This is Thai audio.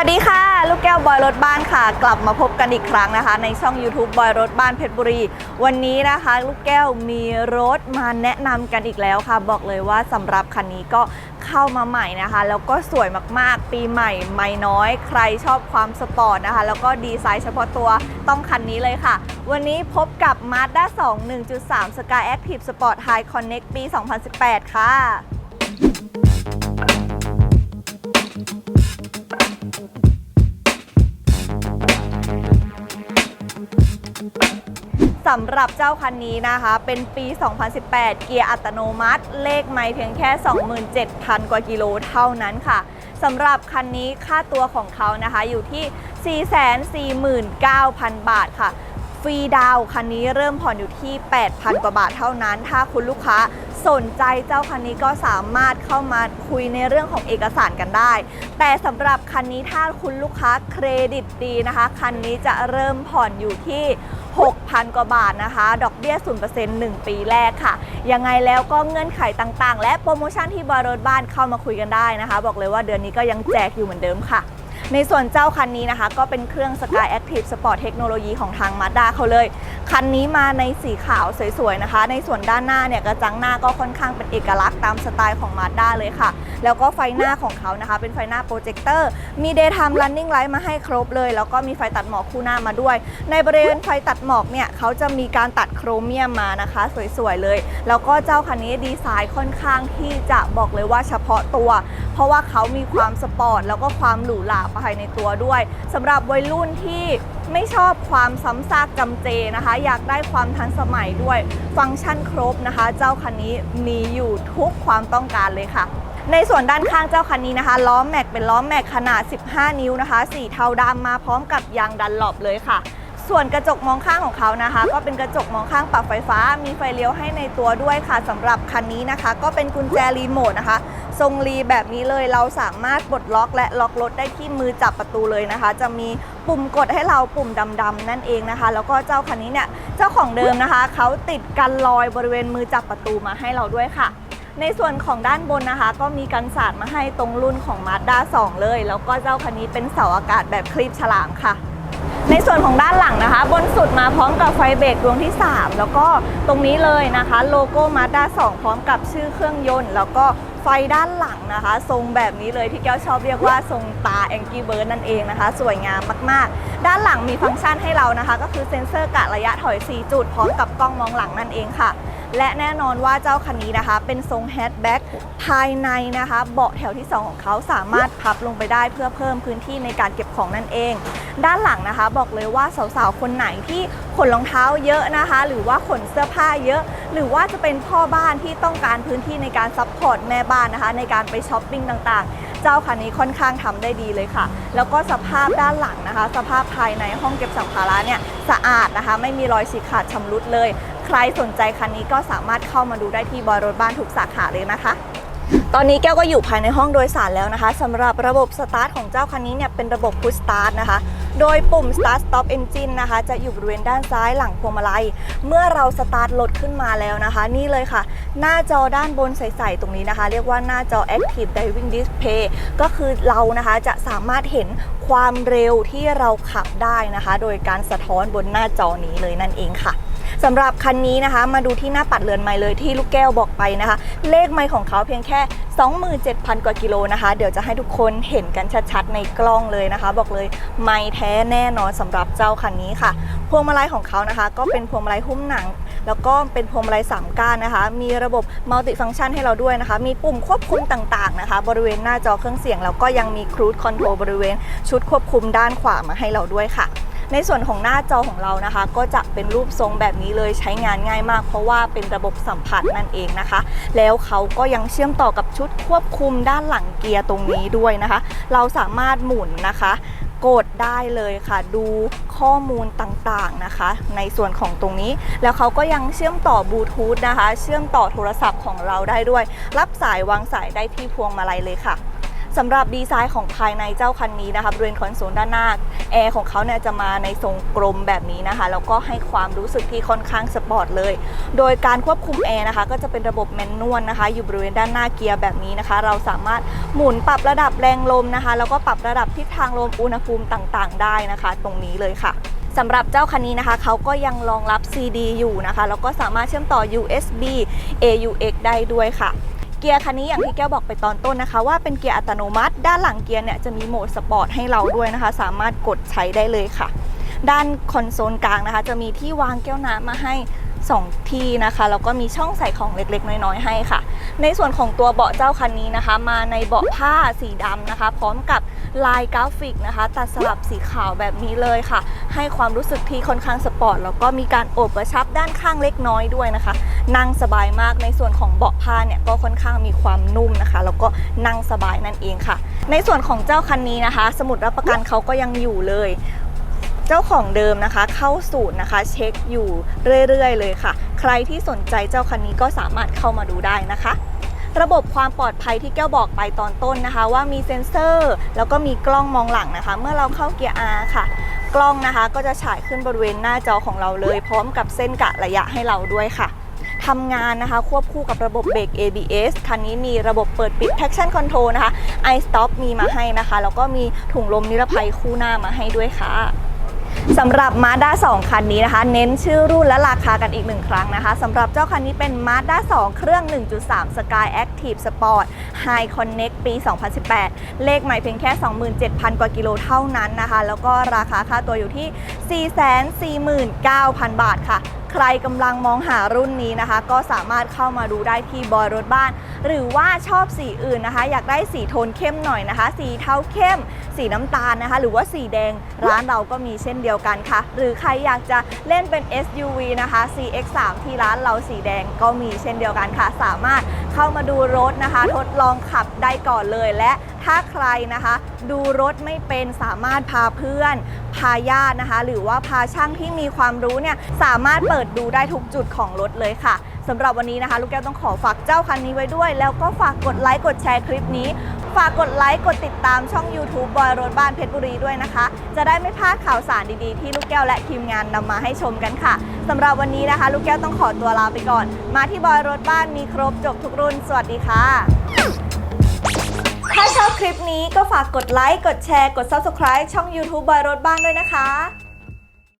วัสดีค่ะ ลูกแก้วบอยรถบ้านค่ะ กลับมาพบกันอีกครั้งนะคะ ในช่อง YouTube บอยรถบ้านเพชรบุรี วันนี้นะคะ ลูกแก้วมีรถมาแนะนำกันอีกแล้วค่ะ บอกเลยว่าสำหรับคันนี้ก็เข้ามาใหม่นะคะ แล้วก็สวยมากๆ ปีใหม่ไม่น้อย ใครชอบความสปอร์ตนะคะ แล้วก็ดีไซน์เฉพาะตัวต้องคันนี้เลยค่ะ วันนี้พบกับ Mazda 2 1.3 Sky Active Sport High Connect ปี 2018 ค่ะ สำหรับเจ้าคันนี้นะคะ เป็นปี 2018 เกียร์อัตโนมัติ เลขไม่เพียงแค่ 27,000 กว่ากิโลเท่านั้นค่ะสำหรับคันนี้ค่าตัวของเขานะคะอยู่ที่ 449,000 บาทค่ะ ฟรีดาวคันนี้เริ่มผ่อนอยู่ที่ 8,000 กว่าบาทเท่านั้น ถ้าคุณลูกค้าสนใจเจ้าคันนี้ก็สามารถเข้ามาคุยในเรื่องของเอกสารกันได้ แต่สำหรับคันนี้ถ้าคุณลูกค้าเครดิตดีนะคะ คันนี้จะเริ่มผ่อนอยู่ที่ 6,000 กว่าบาทนะคะ ดอกเบี้ย 0% 1 ปีแรกค่ะ ยังไงแล้วก็เงื่อนไขต่างๆ และโปรโมชั่นที่บอยรถบ้านเข้ามาคุยกันได้นะคะ บอกเลยว่าเดือนนี้ก็ยังแจกอยู่เหมือนเดิมค่ะ ในส่วนเจ้าคันนี้นะคะ ก็เป็นเครื่อง Sky Active Sport เทคโนโลยีของทาง Mazda เขาเลย คันนี้มาในสีขาวสวยๆนะคะ ในส่วนด้านหน้าเนี่ยกระจังหน้าก็ค่อนข้างเป็นเอกลักษณ์ตามสไตล์ของ Mazda เลยค่ะ แล้วก็ไฟหน้าของเขานะคะ เป็นไฟหน้าโปรเจคเตอร์มี Daytime Running Light มาให้ครบเลย แล้วก็มีไฟตัดหมอกคู่หน้ามาด้วย ในบริเวณไฟตัดหมอกเนี่ยเขาจะมีการตัดโครเมียมมานะคะ สวยๆเลย แล้วก็เจ้าคันนี้ดีไซน์ค่อนข้างที่จะบอกเลยว่าเฉพาะตัว เพราะว่าเขามีความสปอร์ตแล้วก็ความหรูหราภายในตัวด้วยสำหรับวัยรุ่นที่ไม่ชอบความซ้ำซากจำเจนะคะ อยากได้ความทันสมัยด้วยฟังก์ชันครบนะคะ เจ้าคันนี้มีอยู่ทุกความต้องการเลยค่ะในส่วนด้านข้างเจ้าคันนี้นะคะ ล้อแม็กเป็นล้อแม็กขนาด 15 นิ้วนะคะ สีเทาดำมาพร้อมกับยางดันหลบเลยค่ะ ส่วนกระจกมองข้างของเขานะคะ ก็เป็นกระจกมองข้างปรับไฟฟ้า มีไฟเลี้ยวให้ในตัวด้วยค่ะสำหรับคันนี้นะคะ ก็เป็นกุญแจรีโมทนะคะ ทรงรีแบบนี้เลยเราสามารถปลดล็อกและล็อกรถได้ที่มือจับประตูเลยนะคะ จะมีปุ่มกดให้เราปุ่มดำๆนั่นเองนะคะ แล้วก็เจ้าคันนี้เนี่ยเจ้าของเดิมนะคะเขาติดกันรอยบริเวณมือจับประตูมาให้เราด้วยค่ะ ในส่วนของด้านบนนะคะ ก็มีกันสาดมาให้ตรงรุ่นของ Mazda 2 เลย แล้วก็เจ้าคันนี้เป็นเสาอากาศแบบคลีปฉลามค่ะในส่วนของด้านหลังนะคะ บนสุดมาพร้อมกับไฟเบรกดวงที่ 3 แล้วก็ตรงนี้เลยนะคะ โลโก้ Mazda 2 พร้อมกับชื่อเครื่องยนต์ แล้วก็ไฟด้านหลังนะคะ ทรงแบบนี้เลยที่แก้วชอบเรียกว่าทรงตาแองกี้เบิร์ดนั่นเองนะคะ สวยงามมากๆ ด้านหลังมีฟังก์ชันให้เรานะคะ ก็คือเซ็นเซอร์กะระยะถอย 4 จุด พร้อมกับกล้องมองหลังนั่นเองค่ะ และแน่นอนว่าเจ้าคันนี้นะคะ เป็นทรงแฮชแบ็กภายในนะคะ เบาะแถวที่ 2 ของเขาสามารถพับลงไปได้เพื่อเพิ่มพื้นที่ในการเก็บของนั่นเอง ด้านหลังนะคะ บอกเลยว่าสาวๆ คนไหนที่ขนรองเท้าเยอะนะคะ หรือว่าขนเสื้อผ้าเยอะ หรือว่าจะเป็นพ่อบ้านที่ต้องการพื้นที่ในการซัพพอร์ตแม่บ้านนะคะ ในการไปช้อปปิ้งต่างๆ เจ้าคันนี้ค่อนข้างทำได้ดีเลยค่ะ แล้วก็สภาพด้านหลังนะคะ สภาพภายในห้องเก็บสัมภาระเนี่ยสะอาดนะคะ ไม่มีรอยฉีกขาดชำรุดเลย ใครสนใจคันนี้ก็สามารถเข้ามาดูได้ที่บอยรถบ้านทุกสาขาเลยนะคะ ตอนนี้แก้วก็อยู่ภายในห้องโดยสารแล้วนะคะสำหรับระบบสตาร์ทของเจ้าคันนี้เนี่ยเป็นระบบ Push Start นะคะ โดยปุ่ม Start Stop Engine นะคะ จะอยู่บริเวณด้านซ้ายหลังพวงมาลัย เมื่อเราสตาร์ทรถขึ้นมาแล้วนะคะ นี่เลยค่ะ หน้าจอด้านบนใสๆตรงนี้นะคะ เรียกว่าหน้าจอ Active Driving Display ก็คือเรานะคะจะสามารถเห็นความเร็วที่เราขับได้นะคะ โดยการสะท้อนบนหน้าจอนี้เลยนั่นเองค่ะ สำหรับคันนี้นะคะ มาดูที่หน้าปัดเรือนไม้เลยที่ลูกแก้วบอกไปนะคะ เลขไม้ของเขาเพียงแค่ 27,000 กว่ากิโลนะคะ เดี๋ยวจะให้ทุกคนเห็นกันชัดๆ ในกล้องเลยนะคะ บอกเลยไม้แท้แน่นอนสำหรับเจ้าคันนี้ค่ะ พวงมาลัยของเขานะคะ ก็เป็นพวงมาลัยหุ้มหนัง แล้วก็เป็นพวงมาลัย3ก้านนะคะ มีระบบมัลติฟัง c t ชันให้เราด้วยนะคะ มีปุ่มควบคุมต่างๆนะคะ บริเวณหน้าจอเครื่องเสียงแล้วก็ยังมีครู i คอนโทรลบริเวณชุดควบคุมด้านขวามาให้เราด้วยค่ะ ในส่วนของหน้าจอของเรานะคะ ก็จะเป็นรูปทรงแบบนี้เลยใช้งานง่ายมาก เพราะว่าเป็นระบบสัมผัสนั่นเองนะคะ แล้วเขาก็ยังเชื่อมต่อกับชุดควบคุมด้านหลังเกียร์ตรงนี้ด้วยนะคะ เราสามารถหมุนนะคะกดได้เลยค่ะดูข้อมูลต่างๆนะคะ ในส่วนของตรงนี้ แล้วเขาก็ยังเชื่อมต่อบลูทูธนะคะ เชื่อมต่อโทรศัพท์ของเราได้ด้วย รับสายวางสายได้ที่พวงมาลัยเลยค่ะ สำหรับดีไซน์ของภายในเจ้าคันนี้นะคะบริเวณคอนโซลด้านหน้าแอร์ของเขาเนี่ยจะมาในทรงกลมแบบนี้นะคะแล้วก็ให้ความรู้สึกที่ค่อนข้างสปอร์ตเลย โดยการควบคุมแอร์นะคะก็จะเป็นระบบแมนนวลนะคะ อยู่บริเวณด้านหน้าเกียร์แบบนี้นะคะ เราสามารถหมุนปรับระดับแรงลมนะคะ แล้วก็ปรับระดับทิศทางลมอุณหภูมิต่างๆ ได้นะคะ ตรงนี้เลยค่ะสำหรับเจ้าคันนี้นะคะ เขาก็ยังรองรับ CD อยู่นะคะ แล้วก็สามารถเชื่อมต่อ USB AUX ได้ด้วยค่ะ เกียร์คันนี้อย่างที่แก้วบอกไปตอนต้นนะคะ ว่าเป็นเกียร์อัตโนมัติ ด้านหลังเกียร์เนี่ยจะมีโหมดสปอร์ตให้เราด้วยนะคะ สามารถกดใช้ได้เลยค่ะ ด้านคอนโซลกลางนะคะ จะมีที่วางแก้วน้ำมาให้2ที่นะคะแล้วก็มีช่องใส่ของเล็กๆ น้อยๆ ให้ค่ะ ในส่วนของตัวเบาะเจ้าคันนี้นะคะ มาในเบาะผ้าสีดำนะคะ พร้อมกับลายกราฟิกนะคะ ตัดสลับสีขาวแบบนี้เลยค่ะ ให้ความรู้สึกที่ค่อนข้างสปอร์ตแล้วก็มีการโอบกระชับด้านข้างเล็กน้อยด้วยนะคะ นั่งสบายมากในส่วนของเบาะผ้าเนี่ยก็ค่อนข้างมีความนุ่มนะคะ แล้วก็นั่งสบายนั่นเองค่ะ ในส่วนของเจ้าคันนี้นะคะ สมุดรับประกันเขาก็ยังอยู่เลย เจ้าของเดิมนะคะ เข้าสูตรนะคะ เช็คอยู่เรื่อยๆ เลยค่ะ ใครที่สนใจเจ้าคันนี้ก็สามารถเข้ามาดูได้นะคะระบบความปลอดภัยที่แก้วบอกไปตอนต้นนะคะ ว่ามีเซ็นเซอร์ แล้วก็มีกล้องมองหลังนะคะ เมื่อเราเข้าเกียร์ R ค่ะ กล้องนะคะก็จะฉายขึ้นบริเวณหน้าจอของเราเลย พร้อมกับเส้นกะระยะให้เราด้วยค่ะ ทำงานนะคะ ควบคู่กับระบบเบรก ABS คันนี้มีระบบเปิดปิด traction control นะคะ i-stop มีมาให้นะคะ แล้วก็มีถุงลมนิรภัยคู่หน้ามาให้ด้วยค่ะสำหรับ Mazda 2 คันนี้นะคะ เน้นชื่อรุ่นและราคากันอีกหนึ่งครั้งนะคะสำหรับเจ้าคันนี้เป็น Mazda 2 เครื่อง 1.3 Sky Active Sport High Connect ปี 2018 เลขใหม่เพียงแค่ 27,000 กว่ากิโลเท่านั้นนะคะ แล้วก็ราคาค่าตัวอยู่ที่ 449,000 บาทค่ะ ใครกำลังมองหารุ่นนี้นะคะ ก็สามารถเข้ามาดูได้ที่บอยรถบ้าน หรือว่าชอบสีอื่นนะคะ อยากได้สีโทนเข้มหน่อยนะคะ สีเทาเข้ม สีน้ำตาลนะคะ หรือว่าสีแดงร้านเราก็มีเช่นเดียวกันค่ะ หรือใครอยากจะเล่นเป็น SUV นะคะ CX3 ที่ร้านเราสีแดงก็มีเช่นเดียวกันค่ะ สามารถ เข้ามาดูรถนะคะ ทดลองขับได้ก่อนเลยและถ้าใครนะคะ ดูรถไม่เป็นสามารถพาเพื่อน พาญาตินะคะ หรือว่าพาช่างที่มีความรู้เนี่ยสามารถเปิดดูได้ทุกจุดของรถเลยค่ะสำหรับวันนี้นะคะ ลูกแก้วต้องขอฝากเจ้าคันนี้ไว้ด้วย แล้วก็ฝากกดไลค์กดแชร์คลิปนี้ ฝากกดไลค์กดติดตามช่อง YouTube บอยรถบ้านเพชรบุรีด้วยนะคะ จะได้ไม่พลาดข่าวสารดีๆ ที่ลูกแก้วและทีมงานนำมาให้ชมกันค่ะสำหรับวันนี้นะคะ ลูกแก้วต้องขอตัวลาไปก่อน มาที่บอยรถบ้านมีครบจบทุกรุ่น สวัสดีค่ะ ถ้าชอบคลิปนี้ก็ฝากกดไลค์กดแชร์กด Subscribe ช่อง YouTube บอยรถบ้านด้วยนะคะ